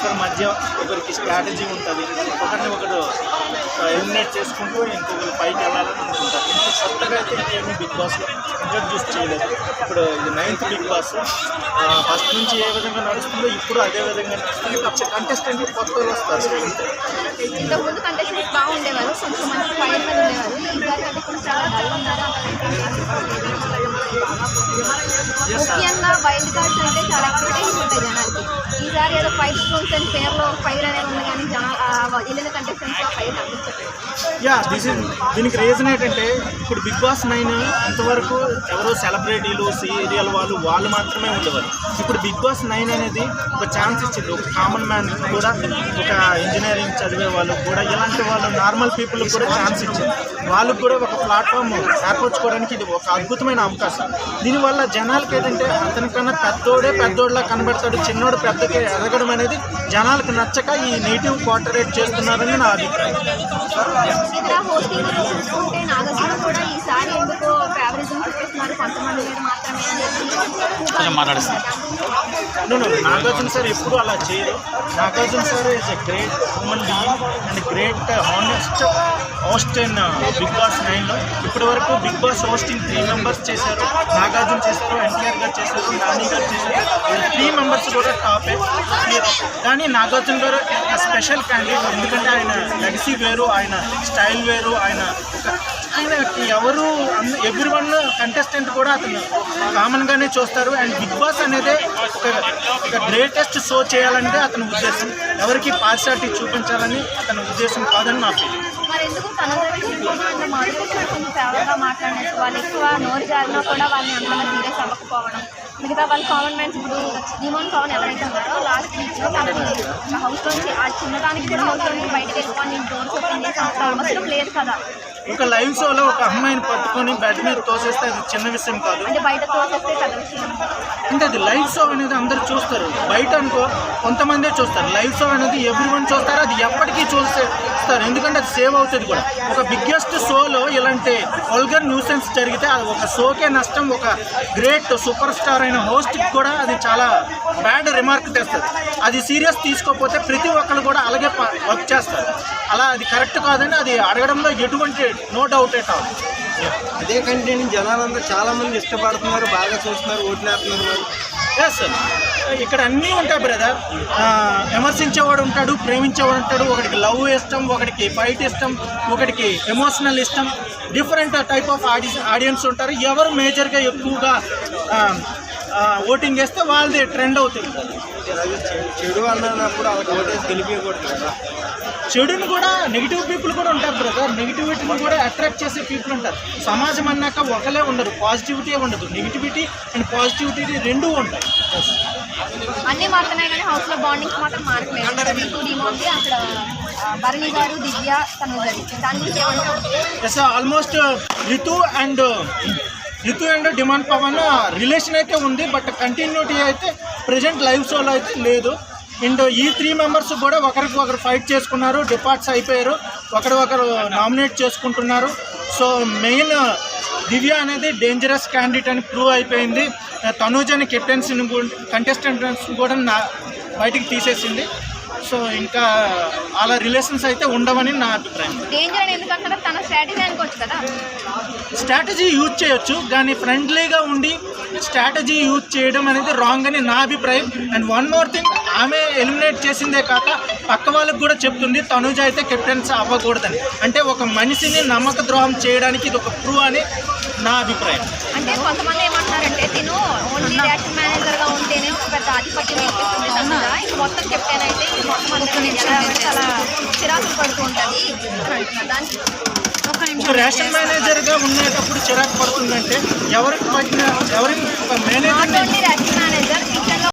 ఒకరి మధ్య ఒకరికి స్ట్రాటజీ ఉంటుంది. ఒకరిని ఒకరు ఎలిమినేట్ చేసుకుంటూ ఇంకొకరు పైకి వెళ్ళాలని అనుకుంటారు ఇంకా కొత్తగా అయితే ఇంకేమీ బిగ్ బాస్లో ఇంట్రడ్యూస్ చేయలేదు. ఇప్పుడు ఇది నైన్త్ బిగ్ బాస్ ఫస్ట్ నుంచి ఏ విధంగా నడుస్తుందో ఇప్పుడు అదే విధంగా నడుస్తుంది. వచ్చే కంటెస్టెంట్ కొత్త వాళ్ళు వస్తారు. ఇంతకు ముందు కంటెస్టెంట్స్ బాగుండేవారు కొంచెం మంచి ఫైర్ మీద ఉండేవారు. ఈసారి అంటే కొంచెం చాలా డల్ ఉన్నారు Yes, sir. ముఖ్యంగా వైల్డ్ కార్డ్స్ అంటే చాలా ఎక్స్పెక్టేషన్స్ ఉంటాయి ఈసారి ఏదో ఫైవ్ స్పూన్స్ అని పేర్లో ఫైర్ అనేది ఉంది కానీ జన యా దిస్ ఇస్ దీనికి రీజన్ ఏంటంటే ఇప్పుడు బిగ్ బాస్ నైన్ ఇంతవరకు ఎవరో సెలబ్రిటీలు సీరియల్ వాళ్ళు వాళ్ళు మాత్రమే ఉండేవారు. ఇప్పుడు బిగ్ బాస్ నైన్ అనేది ఒక ఛాన్స్ ఇచ్చింది. ఒక కామన్ మ్యాన్ కూడా ఒక ఇంజనీరింగ్ చదివే వాళ్ళు కూడా ఇలాంటి వాళ్ళు నార్మల్ పీపుల్ కూడా ఛాన్స్ ఇచ్చింది. వాళ్ళకు కూడా ఒక ప్లాట్ఫామ్ ఏర్పరచుకోవడానికి ఇది ఒక అద్భుతమైన అవకాశం. దీనివల్ల జనాలకి ఏంటంటే అతనికన్నా పెద్దోడే పెద్దోడిలా కనబడతాడు చిన్నోడు పెద్దకి ఎదగడం అనేది జనాలకు నచ్చక ఈ నెగిటివ్ పోర్ట్రేట్ చేస్తున్నారని నా అభిప్రాయం. ఇక్కడ హోస్టింగ్ చూసుకుంటే నాగార్జున కూడా ఈసారి ఎందుకో ఫేవరిజం చూపిస్తున్నారు. కొంతమంది మీద మాత్రమే అని చెప్పి నో నో నాగార్జున సార్ ఎప్పుడు అలా చేయరు. Nagarjuna sir is a great human being and great honest host in big boss నైన్లో ఇప్పటి వరకు big boss hosting three members చేశారు. నాగార్జున చేశారు ఎన్టీఆర్ గారు చేశారు నాని గారు చేశారు. త్రీ మెంబర్స్ కూడా టాపే కానీ నాగార్జున గారు స్పెషల్ క్యాండిడేట్ ఎందుకంటే ఆయన లెగసీ వేరు ఆయన స్టైల్ వేరు ఆయన ఆయన ఆయనకి ఎవరు ఎవ్రీ వన్ కంటెస్టెంట్ కూడా అతను కామన్గానే చూస్తారు. అండ్ బిగ్ బాస్ అనేది ఒక ఒక గ్రేటెస్ట్ షో చేయాలంటే అతని ఉద్దేశం. ఎవరికి పార్షాలిటీ చూపించాలని అతని ఉద్దేశం కాదని నా ఫీలింగ్ మరి ఎందుకు మాధురి కొంచెం ఫేవర్గా మాట్లాడినట్టు వాళ్ళు ఎక్కువ నోరు జారినా కూడా వాళ్ళని అంతగా సీరియస్ అవ్వకపోవడం. మిగతా వాళ్ళ కామన్ మ్యాన్స్ ఇప్పుడు డిమోన్ పవన్ ఎవరైతే ఉన్నారో లాస్ట్ వీక్లో తనకి హౌస్ నుంచి ఆ చిన్నదానికి కూడా హౌస్ నుంచి బయటకు వెళ్ళిపోయి నేను డోర్స్ ఓపెన్ చేసి అవసరం లేదు కదా. ఒక లైవ్ షోలో ఒక అమ్మాయిని పట్టుకొని బెడ్ మీద తోసేస్తే అది చిన్న విషయం కాదు. అంటే అది లైవ్ షో అనేది అందరూ చూస్తారు. బయట అనుకో కొంతమందే చూస్తారు. లైవ్ షో అనేది ఎవ్రీ వన్ చూస్తారు. అది ఎప్పటికీ చూస్తారు ఎందుకంటే అది సేవ్ అవుతుంది కూడా. ఒక బిగ్గెస్ట్ షోలో ఇలాంటి వల్గర్ న్యూసెన్స్ జరిగితే అది ఒక షోకే నష్టం. ఒక గ్రేట్ సూపర్ స్టార్ అయిన హోస్ట్కి కూడా అది చాలా బ్యాడ్ రిమార్క్ తెస్తుంది. అది సీరియస్ తీసుకోకపోతే ప్రతి ఒక్కరు కూడా అలాగే వర్క్ చేస్తారు. అలా అది కరెక్ట్ కాదని అది అడగడంలో ఎటువంటి నో డౌట్ ఎట్ ఆల్ అదే కంటెంట్ జనాలందరూ చాలా మంది ఇష్టపడుతున్నారు బాగా చూస్తున్నారు ఓట్లేస్తున్నారు ఎస్ ఇక్కడ అన్నీ ఉంటాయి బ్రదర్ విమర్శించేవాడు ఉంటాడు ప్రేమించేవాడు ఉంటాడు. ఒకడికి లవ్ ఇష్టం ఒకడికి ఫైట్ ఇష్టం ఒకడికి ఎమోషనల్ ఇష్టం. డిఫరెంట్ టైప్ ఆఫ్ ఆడి ఆడియన్స్ ఉంటారు. ఎవరు మేజర్గా ఎక్కువగా ఓటింగ్ చేస్తే వాళ్ళది ట్రెండ్ అవుతుంది. చెడు అన్నప్పుడు వాళ్ళకి ఓటేసి గెలిపించకూడదు కదా. చెడుని కూడా నెగిటివ్ పీపుల్ కూడా ఉంటారు బ్రదర్ నెగిటివిటీని కూడా అట్రాక్ట్ చేసే పీపుల్ ఉంటారు. సమాజం అన్నాక ఒకలే ఉండరు పాజిటివిటీ ఉండదు. నెగిటివిటీ అండ్ పాజిటివిటీ రెండు ఉంటాయి. అన్నీ మారుతున్నాయి కానీ హౌస్లో బాండింగ్స్ మాత్రం మారట్లేదు. అక్కడ భరణి గారు దివ్య దాని గురించి ఏమంటారు? Almost Ritu and Ritu and demand Pawan relation అయితే ఉంది బట్ కంటిన్యూటీ అయితే ప్రజెంట్ లైవ్ షోలో అయితే లేదు. అండ్ ఈ త్రీ మెంబర్స్ కూడా ఒకరికి ఒకరు ఫైట్ చేసుకున్నారు డిపార్ట్స్ అయిపోయారు ఒకరు ఒకరు నామినేట్ చేసుకుంటున్నారు. సో మెయిన్ దివ్య అనేది డేంజరస్ క్యాండిడేట్ అని ప్రూవ్ అయిపోయింది. తనూజ్ అని కెప్టెన్సీని కంటెస్టెంట్స్ కూడా నా బయటికి తీసేసింది. సో ఇంకా అలా రిలేషన్స్ అయితే ఉండవని నా అభిప్రాయం. డేంజర్ ఎందుకంటే తన స్ట్రాటజీ అనుకోవచ్చు కదా. స్ట్రాటజీ యూజ్ చేయొచ్చు కానీ ఫ్రెండ్లీగా ఉండి స్ట్రాటజీ యూజ్ చేయడం అనేది రాంగ్ అని నా అభిప్రాయం. అండ్ వన్ మోర్ థింగ్ ఆమె ఎలిమినేట్ చేసిందే కాక పక్క వాళ్ళకి కూడా చెప్తుంది తనుజ అయితే కెప్టెన్స్ అవ్వకూడదని. అంటే ఒక మనిషిని నమ్మక ద్రోహం చేయడానికి ఇది ఒక ప్రూవ్ అని నా అభిప్రాయం. అంటే కొంతమంది ఏమంటున్నారంటే తిను ఓన్లీ మొత్తం కెప్టెన్ అయితే ఇంక మొత్తం అందరికీ చాలా చిరాకులు పడుతూ ఉంటుంది అని అంటున్నారు దానికి ఒక రేషన్ మేనేజర్గా ఉండేటప్పుడు చిరాకు పడుతుందంటే ఎవరికి పట్టిన ఎవరికి మేనేజర్ రేషన్ మేనేజర్